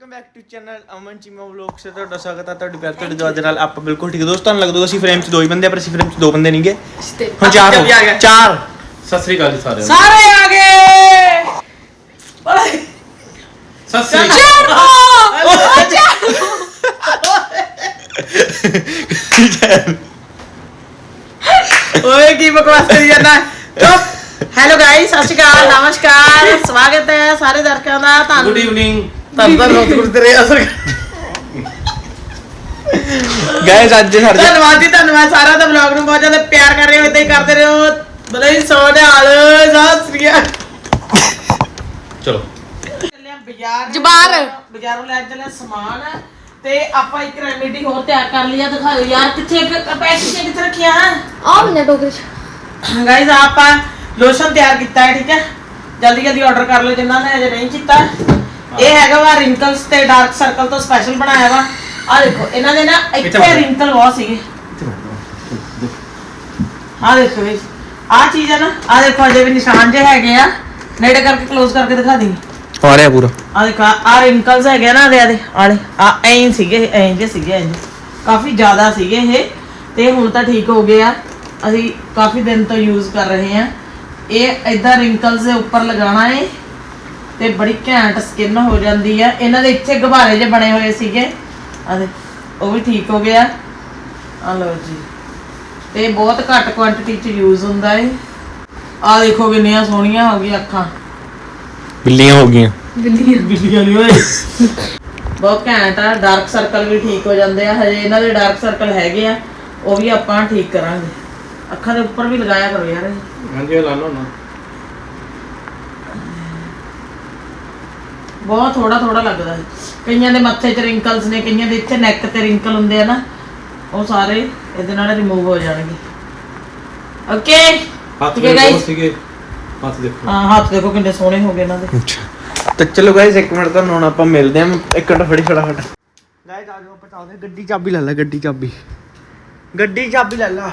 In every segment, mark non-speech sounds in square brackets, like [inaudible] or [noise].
Welcome back to channel Aman Cheema vlogs ਤੇ ਤੁਹਾਡਾ ਸਵਾਗਤ ਹੈ ਤੁਹਾਡੀ ਪਿਆਰ ਤੁਹਾਡੀ ਦੁਆ ਦੇ ਨਾਲ। ਆਪਾਂ ਬਿਲਕੁਲ ਠੀਕ ਦੋਸਤਾਂ ਨੂੰ ਲੱਗਦਾ ਅਸੀਂ ਫਰੇਮ 'ਚ ਦੋ ਹੀ ਬੰਦੇ ਆ ਪਰ ਅਸੀਂ ਫਰੇਮ 'ਚ ਦੋ ਬੰਦੇ ਨਹੀਂਗੇ। ਹੁਣ ਚਾਰ ਹੋ। ਗਏ। ਚਾਰ। ਸਤਿ ਸ੍ਰੀ ਅਕਾਲ ਜੀ ਸਾਰਿਆਂ ਨੂੰ। ਸਾਰੇ ਆ ਗਏ। ਸਤਿ ਸ੍ਰੀ ਅਕਾਲ। ਓਏ ਕੀ ਬਕਵਾਸ ਕਰੀ ਜਾਂਦਾ? ਚੁੱਪ। ਹੈਲੋ ਗਾਇਸ ਸਤਿ ਸ਼੍ਰੀ ਅਕਾਲ ਨਮਸਕਾਰ। ਸਵਾਗਤ ਹੈ ਸਾਰੇ ਦਰਸ਼ਕਾਂ ਦਾ। ਗੁੱਡ ਤੁਹਾਨੂੰ ਈਵਨਿੰਗ ਧੰਨਵਾਦ ਬਹੁਤ ਗੁਰਦਰੇ ਅਸਰ ਗਾਇਸ ਅੱਜ ਸਾਡੇ ਧੰਨਵਾਦ ਜੀ ਧੰਨਵਾਦ ਸਾਰਿਆਂ ਦਾ ਵਲੌਗ ਨੂੰ ਬਹੁਤ ਜ਼ਿਆਦਾ ਪਿਆਰ ਕਰ ਰਹੇ ਹੋ ਇਦਾਂ ਹੀ ਕਰਦੇ ਰਹੋ। ਬਲੇ ਹੀ ਸੋਹਣੇ ਹਾਲ ਸਤਿ ਸ਼੍ਰੀ ਅਕਾਲ। ਚਲੋ। ਚੱਲੇ ਆ ਬਾਜ਼ਾਰ। ਜਬਾਰ। ਬਾਜ਼ਾਰੋਂ ਲੈ ਚੱਲੇ ਸਮਾਨ ਤੇ ਆਪਾਂ ਇੱਕ ਰੈਮੇਡੀ ਹੋਰ ਤਿਆਰ ਕਰ ਲਿਆ ਦਿਖਾਓ ਯਾਰ ਕਿੱਥੇ ਪੈਸੇ ਕਿੱਥੇ ਰੱਖਿਆ ਹੈ ਆ ਮੈਨੇ ਟੋਕਰੇ ਚ। ਗਾਇਜ਼ ਆਪਾਂ ਲੋਸ਼ਨ ਤਿਆਰ ਕੀਤਾ ਹੈ ਠੀਕ ਹੈ? ਜਲਦੀ ਜਲਦੀ ਆਰਡਰ ਕਰ ਲਓ ਜਿਨ੍ਹਾਂ ਨੇ ਅਜੇ ਨਹੀਂ ਕੀਤਾ। ਇਹ ਹੈਗਾ ਵਾ ਰਿੰਕਲਸ ਤੇ ਡਾਰਕ ਸਰਕਲ ਤੋਂ ਸਪੈਸ਼ਲ ਬਣਾਇਆ ਵਾ। ਆ ਦੇਖੋ ਇਹਨਾਂ ਦੇ ਨਾ ਇੱਥੇ ਰਿੰਕਲ ਬਹੁਤ ਸੀਗੇ। ਆ ਦੇਖੋ ਵੀ ਆ ਚੀਜ਼ ਹੈ ਨਾ ਆ ਦੇਖੋ ਅਜੇ ਵੀ ਨਿਸ਼ਾਨ ਜੇ ਹੈਗੇ ਆ। ਨੇੜੇ ਕਰਕੇ ক্লোਜ਼ ਕਰਕੇ ਦਿਖਾ ਦੀ ਆ ਰਿਹਾ ਪੂਰਾ। ਆ ਦੇਖੋ ਆ ਰਿੰਕਲਸ ਹੈਗੇ ਨਾ ਦੇ ਆਦੇ ਆਲੇ ਆ ਐਂ ਸੀਗੇ ਐਂ ਜੇ ਸੀਗੇ ਐਂ। ਕਾਫੀ ਜ਼ਿਆਦਾ ਸੀਗੇ ਇਹ ਤੇ ਹੁਣ ਤਾਂ ਠੀਕ ਹੋ ਗਏ ਆ। ਅਸੀਂ ਕਾਫੀ ਦਿਨ ਤੋਂ ਯੂਜ਼ ਕਰ ਰਹੇ ਆ। ਇਹ ਇਦਾਂ ਰਿੰਕਲਸ ਦੇ ਉੱਪਰ ਲਗਾਉਣਾ ਏ। ਤੇ ਬੜੀ ਘੈਂਟ ਸਕਿਨ ਹੋ ਜਾਂਦੀ ਆ। ਇਹਨਾਂ ਦੇ ਇੱਥੇ ਗੁਬਾਰੇ ਜੇ ਬਣੇ ਹੋਏ ਸੀਗੇ। ਆ ਦੇ ਉਹ ਵੀ ਠੀਕ ਹੋ ਗਿਆ। ਆ ਲਓ ਜੀ। ਤੇ ਬਹੁਤ ਘੱਟ ਕੁਆਂਟੀਟੀ ਚ ਯੂਜ਼ ਹੁੰਦਾ ਏ। ਆ ਦੇਖੋ ਕਿੰਨੀਆਂ ਸੋਹਣੀਆਂ ਹੋ ਗਈਆਂ ਅੱਖਾਂ। ਬਿੱਲੀਆਂ ਹੋ ਗਈਆਂ। ਬਿੱਲੀਆਂ। ਨਹੀਂ ਹੋਏ ਬਹੁਤ ਘੈਂਟ ਆ। ਡਾਰਕ ਸਰਕਲ ਵੀ ਠੀਕ ਹੋ ਜਾਂਦੇ ਆ। ਹਜੇ ਇਹਨਾਂ ਦੇ ਡਾਰਕ ਸਰਕਲ ਹੈਗੇ ਆ। ਉਹ ਵੀ ਆਪਾਂ ਠੀਕ ਕਰਾਂਗੇ। ਅੱਖਾਂ ਦੇ ਉੱਪਰ ਵੀ ਲਗਾਇਆ ਕਰੋ ਯਾਰ। ਹਾਂਜੀ ਇਹ ਲਾਣਾ ਨਾ। ਬਹੁਤ ਥੋੜਾ ਥੋੜਾ ਲੱਗਦਾ ਹੈ ਕਈਆਂ ਦੇ ਮੱਥੇ 'ਚ ਰਿੰਕਲਸ ਨੇ ਕਈਆਂ ਦੇ ਇੱਥੇ ਨੈਕ ਤੇ ਰਿੰਕਲ ਹੁੰਦੇ ਆ ਨਾ ਉਹ ਸਾਰੇ ਇਹਦੇ ਨਾਲ ਰਿਮੂਵ ਹੋ ਜਾਣਗੇ। ਓਕੇ ਹੱਥ ਠੀਕ ਹੈ ਦੇ guys? ਸੀਗੇ। ਹੱਥ ਦੇਖੋ। ਹਾਂ ਹੱਥ ਦੇਖੋ ਕਿੰਨੇ ਸੋਹਣੇ ਹੋ ਗਏ ਇਹਨਾਂ ਦੇ। ਅੱਛਾ। ਤਾਂ ਚਲੋ ਗਾਇਸ ਇੱਕ ਮਿੰਟ ਤੁਹਾਨੂੰ ਹੁਣ ਆਪਾਂ ਮਿਲਦੇ ਹਾਂ। ਇੱਕ ਮਿੰਟ ਫੜੀ ਫਟਾਫਟ। ਗਾਇਸ ਆ ਜਾਓ ਹਾਂ। ਗੱਡੀ ਚਾਬੀ ਲੈ ਲੈ ਗੱਡੀ ਚਾਬੀ। ਗੱਡੀ ਚਾਬੀ ਲੈ ਲੈ।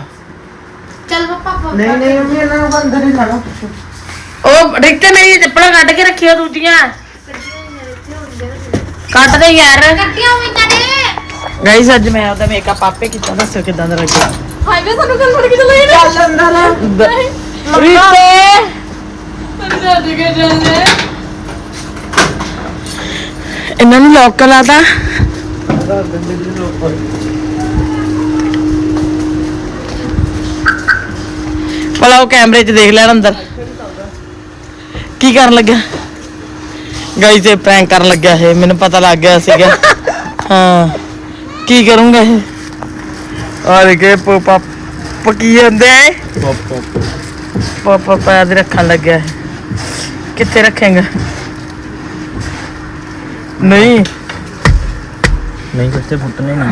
ਚੱਲ ਪਾਪਾ ਨਹੀਂ ਨਹੀਂ ਮੰਮੀ ਇਹਨਾਂ ਨੂੰ ਅੰਦਰ ਹੀ ਲਾਣਾ ਉਹ ਡਿੱਗਤੇ ਮੇਰੀ ਚੱਪਲਾਂ ਕੱਢ ਕੇ ਰੱਖਿਓ ਦੂਜੀਆਂ। ਕੱਢ ਦੇ ਯਾਰ। ਕੱਟੀਆਂ ਗਾਈਸ ਅੱਜ ਮੈਂ ਆਪਦਾ ਮੇਕਅਪ ਆਪੇ ਕੀਤਾ ਦੱਸੋ ਕਿਦਾਂ ਦਾ ਲੱਗਿਆ? ਹਾਏ ਵੇ ਸਾਨੂੰ ਗੱਲ ਫੜ ਕੇ ਚੱਲੇ ਨੇ ਚੱਲ ਅੰਦਰ ਰੀਤੇ। ਪਰ ਜਦ ਕੇ ਚੱਲੇ ਇਹਨਾਂ ਨੂੰ ਲੋਕ ਲਾਦਾ ਭਲਾ ਉਹ ਕੈਮਰੇ 'ਚ ਦੇਖ ਲੈਣ ਅੰਦਰ। ਕੀ ਕਰਨ ਲੱਗਿਆ? ਗਾਈਸ ਇਹ ਪ੍ਰੈਂਕ ਕਰਨ ਲੱਗਿਆ ਇਹ ਮੈਨੂੰ ਪਤਾ ਲੱਗ ਗਿਆ ਸੀਗਾ। ਹਾਂ ਕੀ ਕਰੂੰਗਾ ਇਹ? ਆ ਦੇਖੇ ਪਾਪਾ ਪਕੀ ਜਾਂਦੇ ਪਾਪਾ ਪੈਰ ਦੇ ਰੱਖਣ ਲੱਗਿਆ। ਕਿੱਥੇ ਰੱਖੇਗਾ? ਨਹੀਂ। ਨਹੀਂ ਕਿੱਥੇ ਫੁੱਟਨੇ ਨਾ?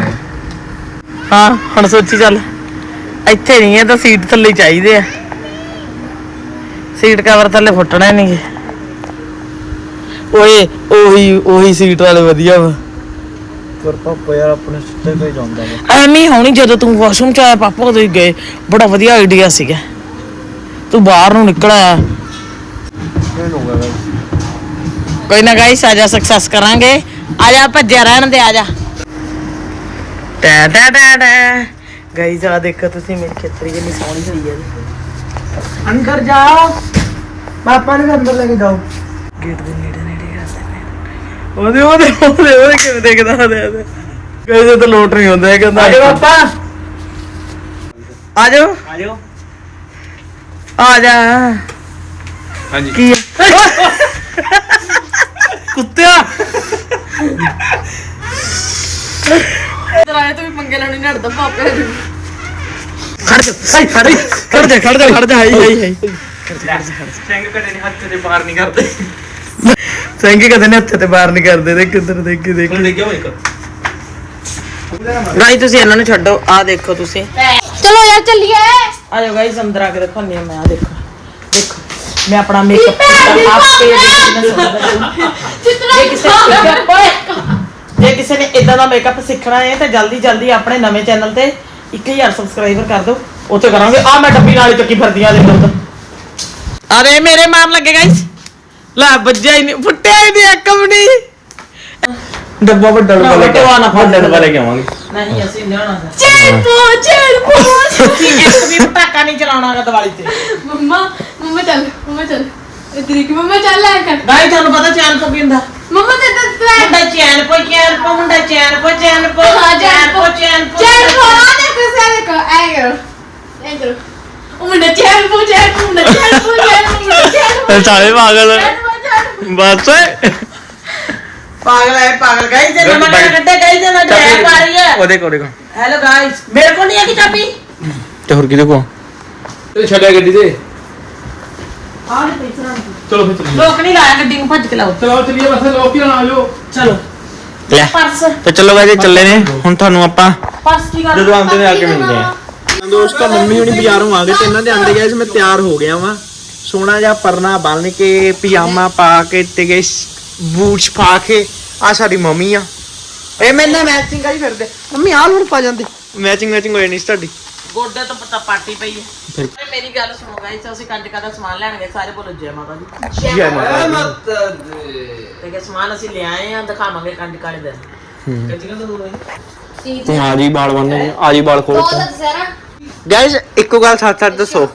ਹਾਂ ਹੁਣ ਸੋਚੀ ਚੱਲ। ਇੱਥੇ ਨਹੀਂ ਹੈ ਤਾਂ ਸੀਟ ਥੱਲੇ ਚਾਹੀਦੇ ਆ। ਸੀਟ ਕਵਰ ਥੱਲੇ ਫੁੱਟਣਾ ਨਹੀਂਗੇ ਓਏ ਉਹੀ ਉਹੀ ਸੀਟ ਵਾਲੇ ਵਧੀਆ ਵਾ। ਪਰ ਪਾਪਾ ਯਾਰ ਆਪਣੇ ਸੁੱਤੇ ਪੇ ਜਾਂਦਾ ਵਾ। ਐਵੇਂ ਹੀ ਹੋਣੀ ਜਦੋਂ ਤੂੰ ਵਾਸ਼ਰੂਮ ਚ ਆਇਆ ਪਾਪਾ ਉਦੋਂ ਹੀ ਗਏ। ਬੜਾ ਵਧੀਆ ਆਈਡੀਆ ਸੀਗਾ। ਤੂੰ ਬਾਹਰ ਨੂੰ ਨਿਕਲ ਆਇਆ। ਕਿਉਂ ਹੋ ਗਿਆ guys? ਕੋਈ ਨਾ ਗਾਈਸ ਆ ਜਾ ਸਕਸੈਸ ਕਰਾਂਗੇ। ਆ ਜਾ ਭੱਜਿਆ ਰਹਿਣ ਦੇ ਆ ਜਾ। ਟਾ ਟਾ ਟਾ ਟਾ। ਗਾਈਸ ਆ ਦੇਖੋ ਤੁਸੀਂ ਮੇਰੀ ਖੇਤਰੀ ਕਿੰਨੀ ਸੋਹਣੀ ਹੋਈ ਹੈ ਅੰਦਰ ਜਾਓ ਪਾਪਾ ਨੂੰ ਅੰਦਰ ਲੈ ਕੇ ਜਾਓ। ਗੇਟ ਦੇ ਨੇੜੇ। ਉਹਦੇ ਉਹਦੇ ਉਹਦੇ ਉਹਦੇ ਕਿਵੇਂ ਦੇਖਦਾ ਉਹਦੇ ਉਹਦੇ। ਕਹਿੰਦੇ ਤਾਂ ਲੋਟ ਨਹੀਂ ਹੁੰਦਾ ਇਹ ਕਹਿੰਦਾ ਆ ਜਾਓ ਪਾਪਾ। ਆ ਜਾਓ। ਆ ਜਾਓ। ਆ ਜਾ। ਹਾਂਜੀ। ਕੀ ਕੁੱਤਿਆ। ਤਰਾਏ ਤੋਂ ਵੀ ਮੰਗੇ ਲੈਣੀ ਨੜਦਾ ਪਾਪੇ ਖੜ ਜਾ। ਹਾਈ ਖੜ ਜਾ। ਖੜ ਜਾ ਖੜ ਜਾ। ਖੜ ਜਾ ਹਾਈ ਹਾਈ ਹਾਈ ਸਿੰਘ ਕਦੇ ਨਹੀਂ ਹੱਥ ਤੇ ਬਾਹਰ ਨਹੀਂ ਕਰਦੇ। ਸਿੰਘ ਕਦੇ ਨੇ ਹੱਥ ਤੇ ਬਾਹਰ ਨਹੀਂ ਕਰਦੇ ਦੇਖ ਕਿੱਧਰ ਦੇਖ ਦੇਖ ਹੁਣ ਦੇਖ ਗਿਆ ਇੱਕ। ਗਾਈ ਤੁਸੀਂ ਇਹਨਾਂ ਨੂੰ ਛੱਡੋ ਆ ਦੇਖੋ ਤੁਸੀਂ। ਚਲੋ ਯਾਰ ਚੱਲੀਏ। ਆ ਜਾਓ ਗਾਈਸ ਅੰਦਰ ਆ ਕੇ ਦੇਖੋ ਨਹੀਂ ਮੈਂ ਆ ਦੇਖੋ। ਦੇਖੋ ਮੈਂ ਆਪਣਾ ਮੇਕਅਪ ਕੀਤਾ ਆਪੇ ਜੇ ਕਿਸੇ ਜੇ ਕਿਸੇ ਨੇ ਇਦਾਂ ਦਾ ਮੇਕਅਪ ਸਿੱਖਣਾ ਹੈ ਤਾਂ ਜਲਦੀ ਜਲਦੀ ਆਪਣੇ ਨਵੇਂ ਚੈਨਲ ਤੇ 1000 ਸਬਸਕ੍ਰਾਈਬਰ ਕਰ ਦਿਓ। ਉੱਥੇ ਕਰਾਂਗੇ। ਆ ਮੈਂ ਡੱਬੀ ਨਾਲ ਹੀ ਚੱਕੀ ਫਿਰਦੀ ਆ ਦੇ ਦੁੱਧ ਅਰੇ ਮੇਰੇ ਮਾਰ ਲੱਗੇ ਗਾਇਸ ਲੈ ਵੱਜਿਆ ਹੀ ਨਹੀਂ ਫੁੱਟਿਆ ਹੀ ਨਹੀਂ ਇੱਕ ਵੀ ਨਹੀਂ ਡੱਬਾ ਵੱਡਾ ਡੱਬਾ ਲੈ ਕੇ ਵੱਡਾ ਨਾ ਵੱਡਾ ਡੱਬਾ ਲੈ ਕੇ ਆਵਾਂਗੇ ਨਹੀਂ ਅਸੀਂ ਨਹੀਂ ਸਰ ਚੈਨ ਪੋ ਚੈਨ ਪੋ ਤੁਸੀਂ ਇੱਕ ਵੀ ਪਟਾਕਾ ਨਹੀਂ ਚਲਾਉਣਾਗਾ ਦੀਵਾਲੀ ਤੇ ਮੰਮਾ ਮੰਮਾ ਚੱਲ ਮੰਮਾ ਚੱਲ ਇਧਰ ਕਿ ਮੰਮਾ ਚੱਲ ਲੈ ਕਰ ਗਾਈ ਤੁਹਾਨੂੰ ਪਤਾ ਚੈਨ ਪੋ ਕੀ ਹੁੰਦਾ ਮੰਮਾ ਤੇ ਤੇ ਤੇ ਮੁੰਡਾ ਚੈਨ ਪੋ ਚੈਨ ਪੋ ਮੁੰਡਾ ਚੈਨ ਪੋ ਚੈਨ ਪੋ ਹਾਂ, ਚੈਨ ਚੈਨ ਪੋ, ਪੋ ਚੈਨ ਪੋ ਚੈਨ ਪੋ ਆ ਦੇਖੋ ਸਾਰੇ ਕੋ ਐ ਕਰੋ ਐ ਕਰੋ ਉਹ ਮੁੰਡਾ ਚੈਨ ਪੋ ਚੈਨ ਪੋ ਮੁੰਡਾ ਚੈਨ ਪੋ ਚੈਨ ਪੋ ਮੁੰਡਾ ਚੈਨ ਪੋ ਸਾਰੇ ਪਾਗਲ ਚੈਨ ਪੋ ਚੈਨ ਪੋ ਬਸ। ਪਾਗਲ ਹੈ ਪਾਗਲ। ਗਾਈ ਤੇ ਨਵਾਂ ਨਵਾਂ ਕੱਢੇ ਗਾਈ ਤੇ ਨਾ ਜੈ ਪਾ ਰਹੀ ਹੈ। ਉਹਦੇ ਕੋਲ ਦੇਖੋ। Hello guys. ਮੇਰੇ ਕੋਲ ਨਹੀਂ ਹੈ ਕਿ ਚਾਬੀ? ਤੇ ਹੋਰ ਕਿਹਦੇ ਕੋਲ? ਇਹ ਛੱਡਿਆ ਗੱਡੀ ਤੇ। ਆਹ ਨਹੀਂ ਪੈਸਾ ਚਲੋ। ਫਿਰ ਚੱਲੀਏ। ਲੋਕ ਨਹੀਂ ਲਾਇਆ ਗੱਡੀ ਨੂੰ ਭੱਜ ਕੇ ਲਾਓ। ਚਲੋ ਚੱਲੀਏ ਬਸ ਲੋਕ ਹੀ ਨਾ ਆਜੋ ਚਲੋ। ਲੈ ਪਰਸ। ਤੇ ਚਲੋ ਗਾਇਸ ਚੱਲੇ ਨੇ। ਹੁਣ ਤੁਹਾਨੂੰ ਆਪਾਂ ਪਰਸ ਕੀ ਕਰ ਜਦੋਂ ਆਉਂਦੇ ਨੇ ਆ ਕੇ ਮਿਲਦੇ ਆ। ਦੋਸਤੋ ਮੰਮੀ ਹੁਣੀ ਬਾਜ਼ਾਰੋਂ ਆ ਗਏ ਤੇ ਇਹਨਾਂ ਦੇ ਆਂਦੇ ਗਏ ਮੈਂ ਤਿਆਰ ਹੋ ਗਿਆ ਵਾਂ। ਸੋਹਣਾ ਜਿਹਾ ਪਰਨਾ ਬੰਨ ਕੇ ਪਜਾਮਾ ਪਾ ਕੇ ਤੇ ਗਏ ਬੂਟਸ ਪਾ ਕੇ ਆ ਸਾਡੀ ਮੰਮੀ ਆ। ਇਹ ਮੈਨਾਂ ਮੈਚਿੰਗ ਆਈ ਫਿਰਦੇ। ਮੰਮੀ ਆਹ ਲੋੜ ਪਾ ਜਾਂਦੇ। ਮੈਚਿੰਗ ਮੈਚਿੰਗ ਹੋਈ ਨਹੀਂ ਸੀ ਤੁਹਾਡੀ। ਗੋਡੇ ਤੋਂ ਪਤਾ ਪਾਟੀ ਪਈ ਹੈ। ਮੇਰੀ ਗੱਲ ਸੁਣੋ ਗਾਇਸ ਅਸੀਂ ਕੰਜਕਾਂ ਦਾ ਸਮਾਨ ਲੈਣ ਗਏ ਸਾਰੇ ਬੋਲੋ ਜੈ ਮਾਤਾ ਦੀ। ਜੈ ਮਾਤਾ ਤੇ ਕਿ ਸਮਾਨ ਅਸੀਂ ਲਿਆਏ ਆ ਦਿਖਾਵਾਂਗੇ ਕੰਜਕਾਂ ਦੇ ਦਿਨ। ਕੱਚੀਆਂ ਤਾਂ ਦੋ ਤੂੰ ਆ ਜੀ ਬਾਲ ਬੰਨੇ ਆ ਜੀ ਬਾਲ ਖੋਲ ਦੋ ਗਾਇਸ ਇੱਕੋ ਗੱਲ ਸੱਚ ਸੱਚ ਦੱਸੋ।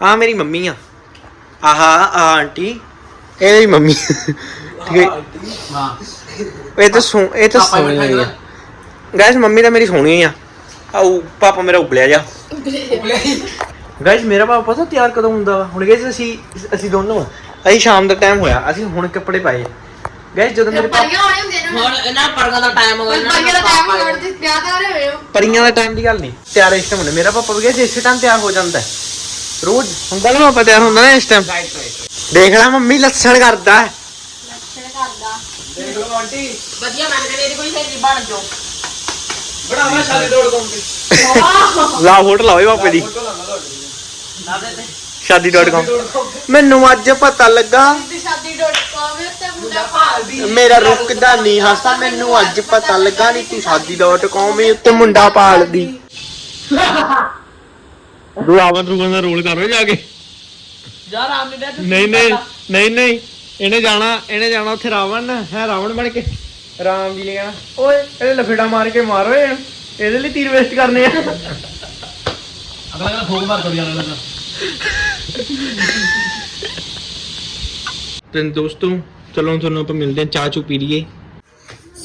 ਆ ਮੇਰੀ ਮੰਮੀ ਆ। ਆਹਾ ਆ ਆਂਟੀ। ਇਹ ਮੇਰੀ ਮੰਮੀ। ਠੀਕ ਹੈ। ਹਾਂ। ਇਹ ਤਾਂ ਸੋ ਇਹ ਤਾਂ ਪਾਪਾ ਹੀ ਸੋਹਣੀ ਬੈਠਾ ਆ ਗਾਇਸ ਮੰਮੀ ਤਾਂ ਮੇਰੀ ਸੋਹਣੀ ਆ। ਆਉ ਪਾਪਾ ਮੇਰਾ ਉਬਲਿਆ ਜਾ। ਗਾਇਸ ਮੇਰਾ ਪਾਪਾ ਪਤਾ ਤਿਆਰ ਕਦੋਂ ਹੁੰਦਾ ਵਾ? ਹੁਣ ਗਾਇਸ ਅਸੀਂ ਅਸੀਂ ਦੋਨੋਂ ਆ। ਅਸੀਂ ਸ਼ਾਮ ਦਾ ਟਾਈਮ ਹੋਇਆ। ਅਸੀਂ ਹੁਣ ਕੱਪੜੇ ਪਾਏ। ਗਾਇਸ ਜਦੋਂ ਮੇਰੇ ਪਾਪਾ ਪਰੀਆਂ ਹੋਣੇ ਹੁੰਦੇ ਨੇ ਹੁਣ ਇਹਨਾਂ ਪਰਗਾਂ ਦਾ ਟਾਈਮ ਹੋ ਗਿਆ ਇਹਨਾਂ ਪਰੀਆਂ ਦਾ ਟਾਈਮ ਹੋਣਾ ਤੇ ਵਿਆਹ ਕਰ ਰਹੇ ਹੋ। ਪਰੀਆਂ ਦਾ ਟਾਈਮ ਦੀ ਗੱਲ ਨਹੀਂ। ਤਿਆਰ ਇਸ ਟਾਈਮ ਹੁੰਦੇ ਮੇਰਾ ਪਾਪਾ ਵੀ ਗਾਇਸ ਇਸੇ ਟਾਈਮ ਤਿਆਰ ਹੋ ਜਾਂਦਾ ਹੈ। ਰੋਜ਼। ਹੁੰਦਾ ਨਾ ਹੁੰਦਾ ਨਾ ਇਸ ਟਾਈਮ ਦੇਖ ਲੈ ਮੰਮੀ ਲੱਛਣ ਕਰਦਾ ਹੈ। ਦੇਖ ਲਓ ਆਂਟੀ। ਵਧੀਆ ਮੈਂ ਕਹਿੰਦੀ ਇਹਦੀ ਕੋਈ ਸਹੇਲੀ ਬਣ ਜਾਓ। ਬਣਾਵਾ ਸ਼ਾਦੀ ਡੋਟ ਕਾਮ ਤੇ ਲਾ ਫੋਟੋ ਲਾਓ ਪਾਪੇ ਦੀ। ਫੋਟੋ ਲਾਣਾ ਤੁਹਾਡੀ ਲਾ ਦੇ ਤੇ। ਸ਼ਾਦੀ.com ਮੈਨੂੰ ਅੱਜ ਪਤਾ ਲੱਗਾ। ਤੇ ਸ਼ਾਦੀ.com ਤੇ ਮੁੰਡਾ ਭਾਲ ਮੇਰਾ ਰੁਕਦਾ ਨਹੀਂ ਹਾਸਾ ਮੈਨੂੰ ਅੱਜ ਪਤਾ ਲੱਗਾ ਨਹੀਂ ਤੂੰ ਸ਼ਾਦੀ.com ਉੱਤੇ ਮੁੰਡਾ ਪਾਲਦੀ [laughs] ਰਾਵਣ ਰੁਗਨ ਦਾ ਰੋਲ ਕਰੋ ਜਾ ਕੇ। ਯਾਰ ਆਮ ਨਹੀਂ ਦੇ ਨਹੀਂ ਨਹੀਂ ਨਹੀਂ ਨਹੀਂ ਇਹਨੇ ਜਾਣਾ ਇਹਨੇ ਜਾਣਾ ਉੱਥੇ ਰਾਵਣ ਹੈ ਰਾਵਣ ਬਣ ਕੇ। ਰਾਮ ਜੀ ਨੇ ਕਹਿਣਾ ਓਏ ਇਹਦੇ ਲਫੇੜਾ ਮਾਰ ਕੇ ਮਾਰੋ ਇਹਨੂੰ ਇਹਦੇ ਲਈ ਤੀਰ ਵੇਸਟ ਕਰਨੇ ਆ। ਅਗਲਾ ਕਹਿੰਦਾ ਫੋਕ ਮਾਰ ਕਰ ਜਾਣਾ ਲੱਗਾ ਤੇ ਦੋਸਤੋ ਚਲੋ ਤੁਹਾਨੂੰ ਆਪਾਂ ਮਿਲਦੇ ਹਾਂ ਚਾਹ ਚੂ ਪੀ ਲਈਏ।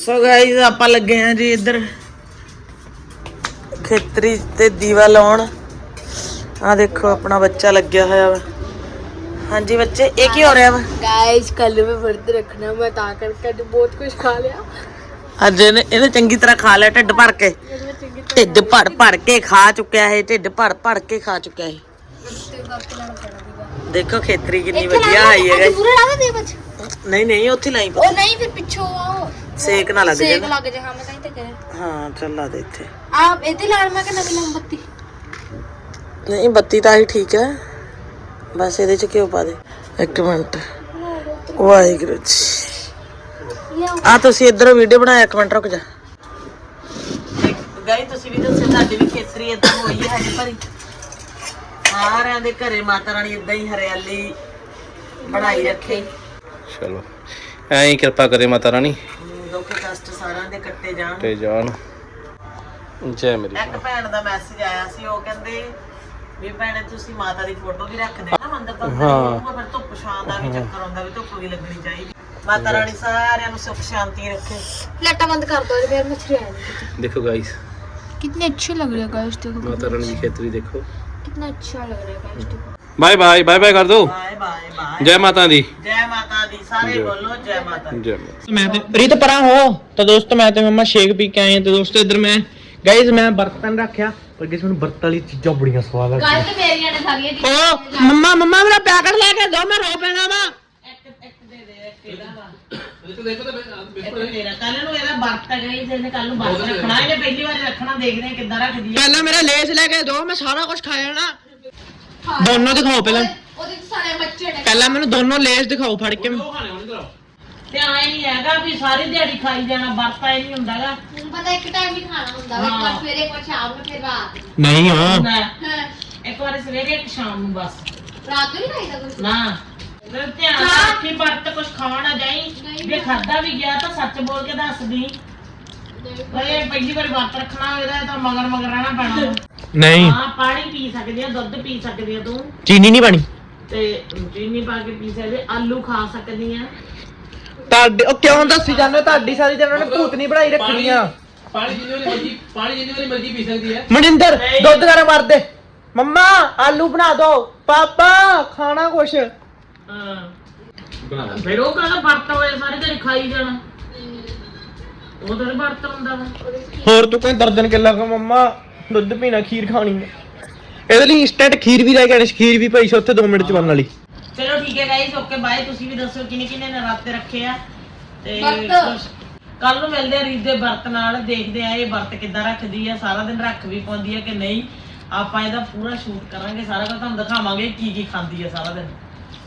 ਸੋ ਗਾਇਸ ਆਪਾਂ ਲੱਗੇ ਆ ਜੀ ਇੱਧਰ ਖੇਤਰੀ ਤੇ ਦੀਵਾ ਲਾਉਣ। ਆ ਦੇਖੋ ਆਪਣਾ ਬੱਚਾ ਲੱਗਿਆ ਹੋਇਆ ਵਾ ਹਾਂਜੀ ਬੱਚੇ ਇਹ ਕੀ ਹੋ ਰਿਹਾ ਵਾ गाइस कल मैं व्रत रखना मैं ता करके आज बहुत कुछ खा लिया ਅੱਜ ਇਹਨੇ ਇਹਨੇ ਚੰਗੀ ਤਰ੍ਹਾਂ ਖਾ ਲਿਆ ਢਿੱਡ ਭਰ ਕੇ ਢਿੱਡ ਭਰ ਭਰ ਕੇ ਖਾ ਚੁੱਕਿਆ ਹੈ ਢਿੱਡ ਭਰ ਭਰ ਕੇ ਖਾ ਚੁੱਕਿਆ ਹੈ ਦੇਖੋ ਖੇਤਰੀ ਕਿੰਨੀ ਵਧੀਆ ਆਈ ਹੈ guys। पूरा लगा दे बच ਨਹੀਂ ਨਹੀਂ ਉੱਥੇ ਲਾਈ ओ नहीं फिर पिछो आओ ਸੇਕ ਨਾ ਲੱਗ सेक ਜਾਏ लग जाए हां मैं कहीं तक गया ਹਾਂ ਚੱਲ ਲਾ ਦੇ ਇੱਥੇ आप इधर लाड़ में के नवी मोमबत्ती ਨਹੀਂ ਬੱਤੀ ਤਾਂ ਹੀ ਠੀਕ ਹੈ। ਬਸ ਇਹਦੇ ਚ ਘਿਓ ਪਾ ਦੇ। ਇੱਕ ਮਿੰਟ। ਵਾਹਿਗੁਰੂ ਜੀ। ਆ ਤੁਸੀਂ ਇਧਰੋਂ ਵੀਡੀਓ ਬਣਾਇਆ ਇੱਕ ਮਿੰਟ ਰੁਕ ਜਾ। ਗਾਈ ਤੁਸੀਂ ਵੀ ਦੱਸੋ ਤੁਹਾਡੀ ਵੀ ਖੇਤਰੀ ਇਦਾਂ ਹੋਈ ਹੈ ਹਜੇ ਭਰੀ। ਸਾਰਿਆਂ ਦੇ ਘਰੇ ਮਾਤਾ ਰਾਣੀ ਇਦਾਂ ਹੀ ਹਰਿਆਲੀ ਬਣਾਈ ਰੱਖੇ। ਚਲੋ ਐਂ ਹੀ ਕਿਰਪਾ ਕਰੇ ਮਾਤਾ ਰਾਣੀ। ਦੁੱਖ ਕਸ਼ਟ ਸਾਰਿਆਂ ਦੇ ਕੱਟੇ ਜਾਣ। ਤੇ ਜਾਣ। ਜੈ ਮੇਰੀ ਇੱਕ ਭੈਣ ਦਾ ਮੈਸੇਜ ਆਇਆ ਸੀ ਉਹ ਕਹਿੰਦੇ ਵੀ ਭੈਣੇ ਤੁਸੀਂ ਮਾਤਾ ਦੀ ਫੋਟੋ ਵੀ ਰੱਖ ਦੇਣਾ ਮੰਦਰ ਤੋਂ ਹਾਂ ਫਿਰ ਧੁੱਪ ਛਾਂ ਦਾ ਵੀ ਚੱਕਰ ਆਉਂਦਾ ਵੀ ਧੁੱਪ ਵੀ ਲੱਗਣੀ ਚਾਹੀਦੀ ਮਾਤਾ ਰਾਣੀ ਸਾਰਿਆਂ ਨੂੰ ਸੁੱਖ ਸ਼ਾਂਤੀ ਰੱਖੇ ਲੱਟਾ ਬੰਦ ਕਰ ਦੋ ਫਿਰ ਮੱਛੀ ਆ ਜਾਂਦੀ ਦੇਖੋ ਗਾਇਸ कितने अच्छे लग रहे हैं गाइस देखो माता रानी की खेतरी देखो कितना अच्छा लग रहा है गाइस देखो बाय बाय बाय बाय कर दो बाय बाय बाय जय माता दी जय माता दी सारे बोलो जय माता दी जय माता मैं रीत परा हो तो दोस्तों मैं तो मम्मा शेक पी के आए हैं तो दोस्तों इधर मैं ਗਾਇਜ਼ ਮੈਂ ਬਰਤਨ ਰੱਖਿਆ ਪਰ ਗਾਇਜ਼ ਮੈਨੂੰ ਬਰਤਨ ਵਾਲੀ ਚੀਜ਼ਾਂ ਬੜੀਆਂ ਸਵਾਦ ਲੱਗਦੀਆਂ। ਕੱਲ ਮੇਰੀਆਂ ਨੇ ਸਾਰੀਆਂ ਜੀ ਓ ਮੰਮਾ ਮੰਮਾ ਮੇਰਾ ਪੈਕਟ ਲੈ ਕੇ ਦੋ ਮੈਂ ਰੋ ਪੈਣਾ ਵਾ। ਪਹਿਲਾਂ ਮੇਰਾ ਲੇਸ ਲੈ ਕੇ ਦੋ ਮੈਂ ਸਾਰਾ ਕੁਝ ਖਾ ਜਾਣਾ। ਦੋਨੋਂ ਦਿਖਾਓ ਪਹਿਲਾਂ। ਪਹਿਲਾਂ ਮੈਨੂੰ ਦੋਨੋਂ ਲੇਸ ਦਿਖਾਓ ਫੜ ਕੇ। ਤੇ ਆਏ ਨਹੀਂ ਹੈਗਾ ਵੀ ਸਾਰੀ ਦਿਹਾੜੀ ਖਾਈ ਜਾਣਾ ਵਰਤ ਆਏ ਨਹੀਂ ਹੁੰਦਾਗਾ। ਹੁਣ ਪਤਾ ਇੱਕ ਟਾਈਮ ਹੀ ਖਾਣਾ ਹੁੰਦਾ ਵਾ ਇੱਕ ਸਵੇਰੇ ਵਾਰ ਸ਼ਾਮ ਨੂੰ ਫਿਰ ਰਾਤ। ਨੂੰ। ਨਹੀਂ ਹਾਂ ਨਾ। ਹਾਂ, ਇੱਕ ਵਾਰ ਸਵੇਰੇ ਇੱਕ ਸ਼ਾਮ ਨੂੰ ਬਸ। ਰਾਤ ਨੂੰ ਨਹੀਂ ਖਾਈਦਾ ਕੁਝ ਨਾ। ਤੇ ਧਿਆਨ ਚਾਹ। ਰੱਖੀ ਵਰਤ ਕੁਝ ਖਾਣ ਜਾਈ। ਜੇ ਖਾਦਾ ਵੀ ਗਿਆ ਤਾਂ ਸੱਚ ਬੋਲ ਕੇ ਦੱਸ ਦੀ। ਇਹ ਪਹਿਲੀ ਵਾਰੀ ਵਰਤ ਰੱਖਣਾ ਇਹਦਾ ਤਾਂ ਮਗਰ ਮਗਰ ਰਹਿਣਾ ਪੈਣਾ। ਨਹੀਂ। ਹਾਂ ਪਾਣੀ ਪੀ ਸਕਦੀ ਆ ਦੁੱਧ ਪੀ ਸਕਦੀ ਆ ਤੂੰ। ਚੀਨੀ ਨਹੀਂ ਪਾਣੀ? ਤੇ ਚੀਨੀ ਪਾ ਕੇ ਪੀ ਸਕਦੀ ਆ, ਆਲੂ ਖਾ ਸਕਦੀ ਆ। ਤੁਹਾਡੇ ਉਹ ਕਿਉਂ ਦੱਸੀ ਜਾਂਦੇ ਹੋ? ਤੁਹਾਡੀ ਸਾਰੀ ਤੇ ਉਹਨਾਂ ਨੇ ਭੂਤ ਨਹੀਂ ਬਣਾਈ ਰੱਖਣੀਆਂ। ਪਾਣੀ ਜਿੰਨੀ ਵਾਰੀ ਮਰਜ਼ੀ ਪਾਣੀ ਜਿੰਨੀ ਵਾਰੀ ਮਰਜ਼ੀ ਪੀ ਸਕਦੀ ਹੈ। ਮਨਿੰਦਰ ਨਹੀਂ। ਦੁੱਧ ਗਰਮ ਕਰ ਦੇ। ਮੰਮਾ ਆਲੂ ਬਣਾ ਦੋ। ਪਾਪਾ ਖਾਣਾ ਕੁਛ। ਹਾਂ। ਫਿਰ ਉਹ ਕਹਿੰਦਾ ਵਰਤ ਹੋਏ ਸਾਰੇ ਦਿਨ ਖਾਈ ਜਾਣਾ। ਉਹ ਤਾਂ ਨੀ ਵਰਤ ਹੁੰਦਾ ਵਾ। ਹੋਰ ਤੂੰ ਕੋਈ ਦਰਜਨ ਕਿੱਲਾ ਕੋ ਮੰਮਾ ਦੁੱਧ ਪੀਣਾ ਖੀਰ ਖਾਣੀ ਹੈ। ਇਹਦੇ ਲਈ ਇੰਸਟੈਂਟ ਖੀਰ ਵੀ ਲੈ ਕੇ ਆਣੀ ਖੀਰ ਵੀ ਪਈ ਸੀ ਉੱਥੇ 2 ਮਿੰਟ ਚ ਬਣਨ ਵਾਲੀ। ਚਲੋ ਠੀਕ ਹੈ ਗਾਈਸ ਓਕੇ ਬਾਏ ਤੁਸੀਂ ਵੀ ਦੱਸੋ ਕਿਨੇ ਕਿਨੇ ਨਰਾਤੇ ਰੱਖੇ ਆ। ਤੇ ਵਰਤ। ਕੱਲ ਨੂੰ ਮਿਲਦੇ ਆ ਰੀਤ ਦੇ ਵਰਤ ਨਾਲ ਦੇਖਦੇ ਆ ਇਹ ਵਰਤ ਕਿੱਦਾਂ ਰੱਖਦੀ ਆ। ਸਾਰਾ ਦਿਨ ਰੱਖ ਵੀ ਪਾਉਂਦੀ ਆ ਕਿ ਨਹੀਂ। ਆਪਾਂ ਇਹਦਾ ਪੂਰਾ ਸ਼ੂਟ ਕਰਾਂਗੇ। ਸਾਰਾ ਕੁਝ ਤੁਹਾਨੂੰ ਦਿਖਾਵਾਂਗੇ ਕੀ ਕੀ ਖਾਂਦੀ ਆ ਸਾਰਾ ਦਿਨ।